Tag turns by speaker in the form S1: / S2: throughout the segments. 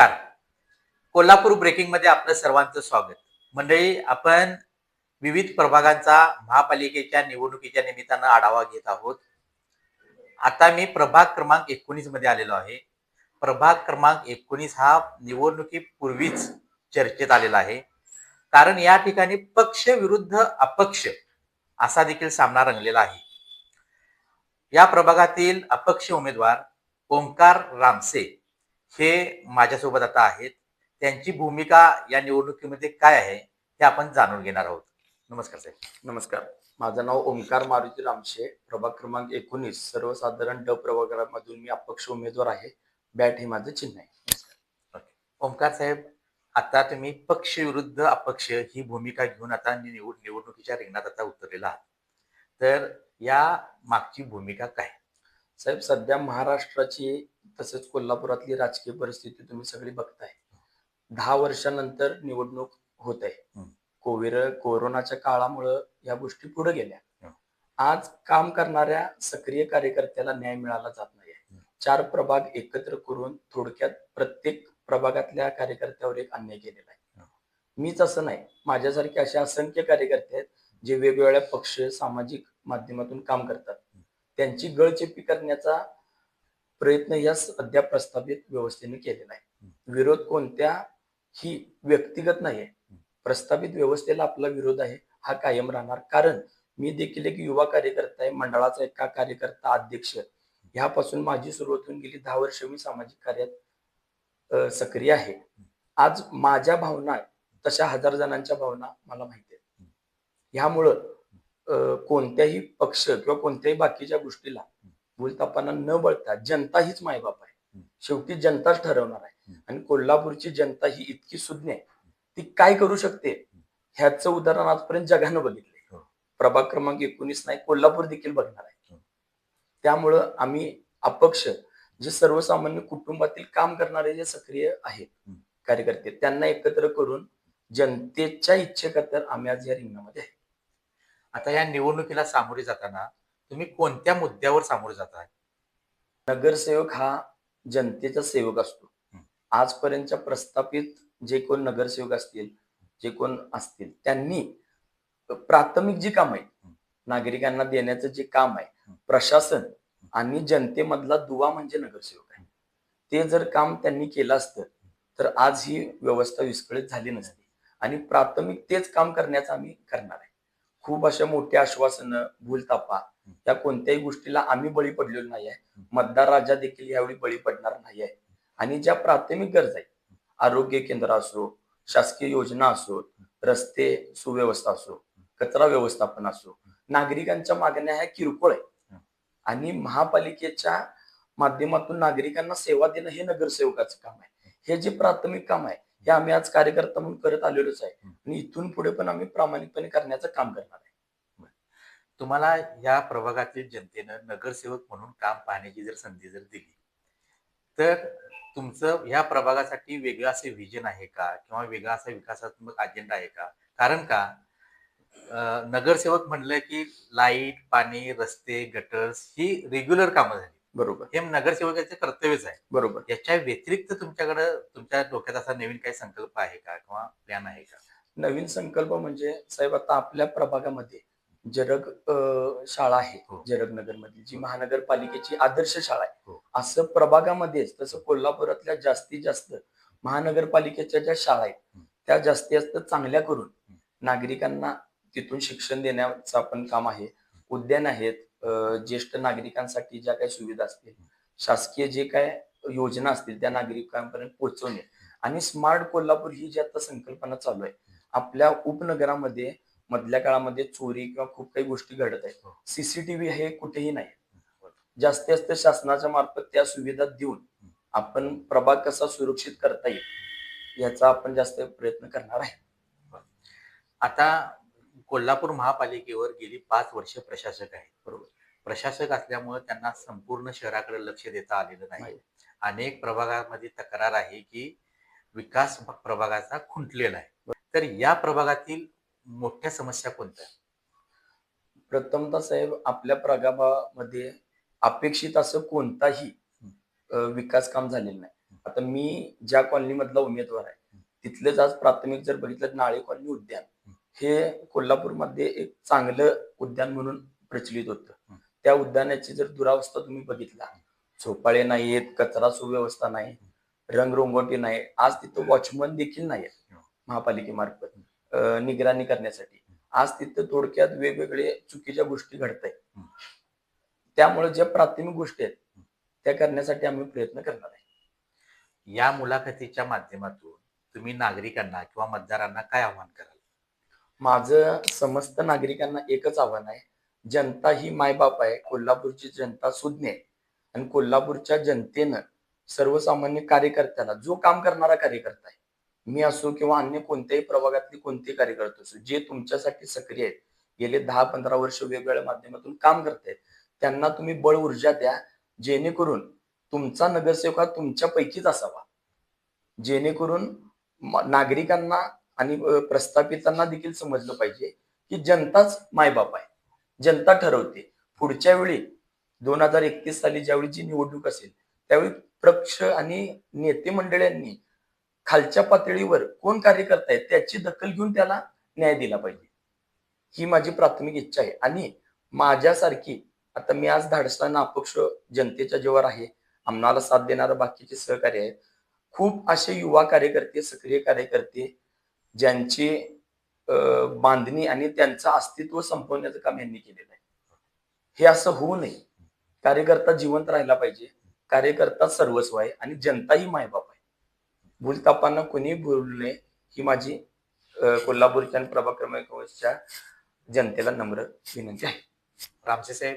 S1: नमस्कार. कोल्हापूर ब्रेकिंगमध्ये आपलं सर्वांचं स्वागत. मंडळी आपण विविध प्रभागांचा महापालिकेच्या निवडणुकीच्या निमित्तानं आढावा घेत आहोत. आता मी प्रभाग क्रमांक एकोणीसमध्ये आलेलो आहे. प्रभाग क्रमांक एकोणीस हा निवडणुकीपूर्वीच चर्चेत आलेला आहे. कारण या ठिकाणी पक्ष विरुद्ध अपक्ष असा देखील सामना रंगलेला आहे. या प्रभागातील अपक्ष उमेदवार ओंकार रामसे हे माझ्यासोबत आता आहेत. त्यांची भूमिका या निवडणुकीमध्ये काय आहे हे आपण जाणून घेणार आहोत. नमस्कार साहेब.
S2: नमस्कार. माझं नाव ओंकार मारुती रामशे. प्रभाग क्रमांक एकोणीस. सर्वसाधारण ड प्रभागामधून मी अपक्ष उमेदवार आहे. बॅट हे माझं चिन्ह आहे.
S1: ओंकार साहेब आता तुम्ही पक्ष विरुद्ध अपक्ष ही भूमिका घेऊन आता निवड निवडणुकीच्या रिंगणात आता उतरलेला आहात. तर या मागची भूमिका काय?
S2: साहेब सध्या महाराष्ट्राची तसेच कोल्हापुरातली राजकीय परिस्थिती तुम्ही सगळी बघताय. दहा वर्षानंतर निवडणूक होत आहे. कोविड कोरोनाच्या काळामुळं या गोष्टी पुढे गेल्या. आज काम करणाऱ्या सक्रिय कार्यकर्त्याला न्याय मिळाला जात नाही. चार प्रभाग एकत्र करून थोडक्यात प्रत्येक प्रभागातल्या कार्यकर्त्यावर एक अन्याय केलेला आहे. मीच असं नाही. माझ्यासारखे असे असंख्य कार्यकर्ते आहेत जे वेगवेगळ्या पक्ष सामाजिक माध्यमातून काम करतात. त्यांची गळचेपी करण्याचा प्रयत्न या सध्या प्रस्थापित व्यवस्थेने केलेला आहे विरोध कोणत्याही व्यक्तिगत नाही प्रस्थापित व्यवस्थेला आपला विरोध आहे हा कायम राहणार. कारण मी देखील एक युवा कार्यकर्ता आहे मंडळाचा एका कार्यकर्ता अध्यक्ष. ह्यापासून माझी सुरुवात होऊन गेली. दहा वर्ष मी सामाजिक कार्यात सक्रिय आहे. आज माझ्या भावना तशा हजार जणांच्या भावना मला माहिती आहेत. ह्यामुळं अ, कोणत्याही पक्ष किंवा कोणत्याही बाकीच्या गोष्टीला भूलतापांना न बळता जनता हीच मायबाप आहे. शेवटी जनताच ठरवणार आहे. आणि कोल्हापूरची जनता ही इतकी सुज्ञ आहे. ती काय करू शकते? ह्याचं उदाहरण आजपर्यंत जगानं बघितलंय.
S1: हो.
S2: प्रभाग क्रमांक एकोणीस नाही कोल्हापूर देखील बघणार आहे.
S1: हो.
S2: त्यामुळं आम्ही अपक्ष जे सर्वसामान्य कुटुंबातील काम करणारे जे सक्रिय आहेत. कार्यकर्ते त्यांना एकत्र करून जनतेच्या इच्छेखातर आम्ही आज या रिंगणामध्ये आहे.
S1: आता या निवडणुकीला सामोरे जाताना तुम्ही कोणत्या मुद्द्यावर सामोरे जात आहे
S2: नगरसेवक हा जनतेचा सेवक असतो. आजपर्यंतच्या प्रस्थापित जे कोण नगरसेवक असतील जे कोण असतील त्यांनी प्राथमिक जी काम आहे. नागरिकांना देण्याचं जे काम आहे. प्रशासन आणि जनतेमधला दुवा म्हणजे नगरसेवक आहे ते जर काम त्यांनी केलं असतं तर आज ही व्यवस्था विस्कळीत झाली नसती आणि प्राथमिक तेच काम करण्याचं आम्ही करणार आहे खूप अशा मोठ्या आश्वासनं भूलतापा या कोणत्याही गोष्टीला आम्ही बळी पडलेलो नाही आहे मतदार राजा देखील यावेळी बळी पडणार नाही आहे आणि ज्या प्राथमिक गरजा आहेत आरोग्य केंद्र असो शासकीय योजना असो रस्ते सुव्यवस्था असो कचरा व्यवस्थापन असो नागरिकांच्या मागण्या ह्या किरकोळ आहे आणि महापालिकेच्या माध्यमातून नागरिकांना सेवा देणं हे नगरसेवकाचं काम आहे. हे जे प्राथमिक काम आहे हे आम्ही आज कार्यकर्ता म्हणून करत आलेलोच आहे. आणि इथून पुढे पण आम्ही प्रामाणिकपणे करण्याचं काम करणार आहे.
S1: तुम्हाला या प्रभागातील जनतेनं नगरसेवक म्हणून काम पाहण्याची जर संधी जर दिली तर तुमचं या प्रभागासाठी वेगळं असे विजन आहे का? किंवा वेगळा असा विकासात्मक अजेंडा आहे का? कारण का नगरसेवक म्हणलं की लाइट पाणी रस्ते गटर्स ही रेग्युलर कामं झाली.
S2: बरोबर.
S1: हे नगरसेवकाचे कर्तव्यच आहे.
S2: बरोबर.
S1: याच्या व्यतिरिक्त तुमच्याकडे तुमच्या डोक्यात असा नवीन काही संकल्प आहे का? किंवा प्लॅन आहे का?
S2: नवीन संकल्प म्हणजे साहेब आता आपल्या प्रभागामध्ये जरग अ, शाळा आहे.
S1: हो.
S2: जरग नगर मधली जी महानगरपालिकेची आदर्श शाळा आहे.
S1: हो.
S2: असं प्रभागामध्येच तसं कोल्हापुरातल्या जास्तीत जास्त महानगरपालिकेच्या ज्या शाळा आहेत
S1: हं.
S2: त्या जास्तीत जास्त चांगल्या करून
S1: हं.
S2: नागरिकांना तिथून शिक्षण देण्याचं आपण काम आहे. उद्यान आहेत अ, ज्येष्ठ नागरिकांसाठी ज्या काही सुविधा असतील शासकीय जे काय योजना असतील त्या नागरिकांपर्यंत पोहोचवणे. आणि स्मार्ट कोल्हापूर ही जी आता संकल्पना चालू आहे आपल्या उपनगरामध्ये मधल्या काळामध्ये चोरी किंवा खूप काही गोष्टी घडत आहेत
S1: हो.
S2: सीसीटीव्ही हे कुठेही नाही जास्तीत जास्त शासनाच्या मार्फत त्या सुविधा देऊन आपण प्रभाग कसा सुरक्षित करता येईल याचा आपण जास्त प्रयत्न करणार आहे
S1: आता कोल्हापूर महापालिकेवर गेली पाच वर्ष प्रशासक आहे
S2: बरोबर.
S1: प्रशासक असल्यामुळे त्यांना संपूर्ण शहराकडे लक्ष देता आलेलं नाही. अनेक प्रभागामध्ये तक्रार आहे की विकास प्रभागाचा खुंटलेला आहे तर या प्रभागातील मोठ्या समस्या कोणत्या?
S2: प्रथमतः साहेब आपल्या प्रभागामध्ये अपेक्षित असं कोणताही अ, विकास काम झालेलं नाही. आता मी ज्या कॉलनी मधला उमेदवार आहे तिथलेच आज प्राथमिक जर बघितलं नाळे कॉलनी उद्यान. हे. कोल्हापूरमध्ये एक चांगलं उद्यान म्हणून प्रचलित होतं. त्या उद्यानाची जर दुरावस्था तुम्ही बघितला झोपाळे नाहीयेत कचरा सुव्यवस्था नाही रंगरंगोटी नाही आज तिथं वॉचमन देखील नाही आहेत. महापालिकेमार्फत. निगराणी करण्यासाठी. आज तिथं थोडक्यात वेगवेगळे चुकीच्या गोष्टी घडत आहेत. त्यामुळे ज्या प्राथमिक गोष्टी आहेत त्या करण्यासाठी आम्ही प्रयत्न करणार आहे.
S1: या मुलाखतीच्या माध्यमातून तुम्ही नागरिकांना किंवा मतदारांना काय आव्हान कराल?
S2: माझं समस्त नागरिकांना एकच आव्हान आहे. जनता ही मायबाप आहे. कोल्हापूरची जनता सुज्ञ आहे. आणि कोल्हापूरच्या जनतेनं सर्वसामान्य कार्यकर्त्याला जो काम करणारा कार्यकर्ता आहे मी असो किंवा अन्य कोणत्याही प्रभागातले कोणतेही कार्यकर्ते असो जे तुमच्यासाठी सक्रिय आहेत गेले दहा पंधरा वर्ष वेगवेगळ्या माध्यमातून काम करतायत त्यांना तुम्ही बळ ऊर्जा द्या जेणेकरून तुमचा नगरसेवक हा तुमच्यापैकीच असावा. जेणेकरून नागरिकांना आणि प्रस्थापितांना देखील समजलं पाहिजे की जनताच मायबाप आहे. जनता ठरवते. पुढच्या वेळी दोन हजार एकतीस साली ज्यावेळी जी निवडणूक असेल त्यावेळी पक्ष आणि नेते मंडळींनी खालच्या पातळीवर कोण कार्य करतायत त्याची दखल घेऊन त्याला न्याय दिला पाहिजे. ही माझी प्राथमिक इच्छा आहे. आणि माझ्यासारखी आता मी आज धाडसताना अपक्ष जनतेच्या जीवावर आहे. आम्हाला साथ देणारे बाकीचे सहकार्य आहेत. खूप असे युवा कार्यकर्ते सक्रिय कार्यकर्ते ज्यांची अं, बांधणी आणि त्यांचं अस्तित्व संपवण्याचं काम यांनी केलेलं आहे. हे असं होऊ नये. कार्यकर्ता जिवंत राहिला पाहिजे. कार्यकर्ता सर्वस्व आहे आणि जनता ही मायबाप भूलतापांना कोणी बोलू नये ही माझी कोल्हापूरच्या आणि प्रभाग क्रमांक च्या जनतेला नम्र विनंती आहे.
S1: रामसे साहेब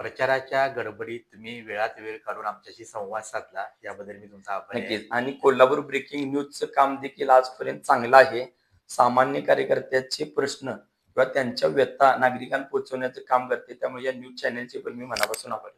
S1: प्रचाराच्या गडबडीत तुम्ही वेळात वेळ काढून आमच्याशी संवाद साधला. याबद्दल मी तुमचा आभार
S2: आणि कोल्हापूर ब्रेकिंग न्यूजचं काम देखील आजपर्यंत चांगलं आहे. सामान्य कार्यकर्त्याचे प्रश्न किंवा त्यांच्या व्यथा नागरिकांना पोहोचवण्याचं काम करते. त्यामुळे या न्यूज चॅनलचे पण मी मनापासून आभार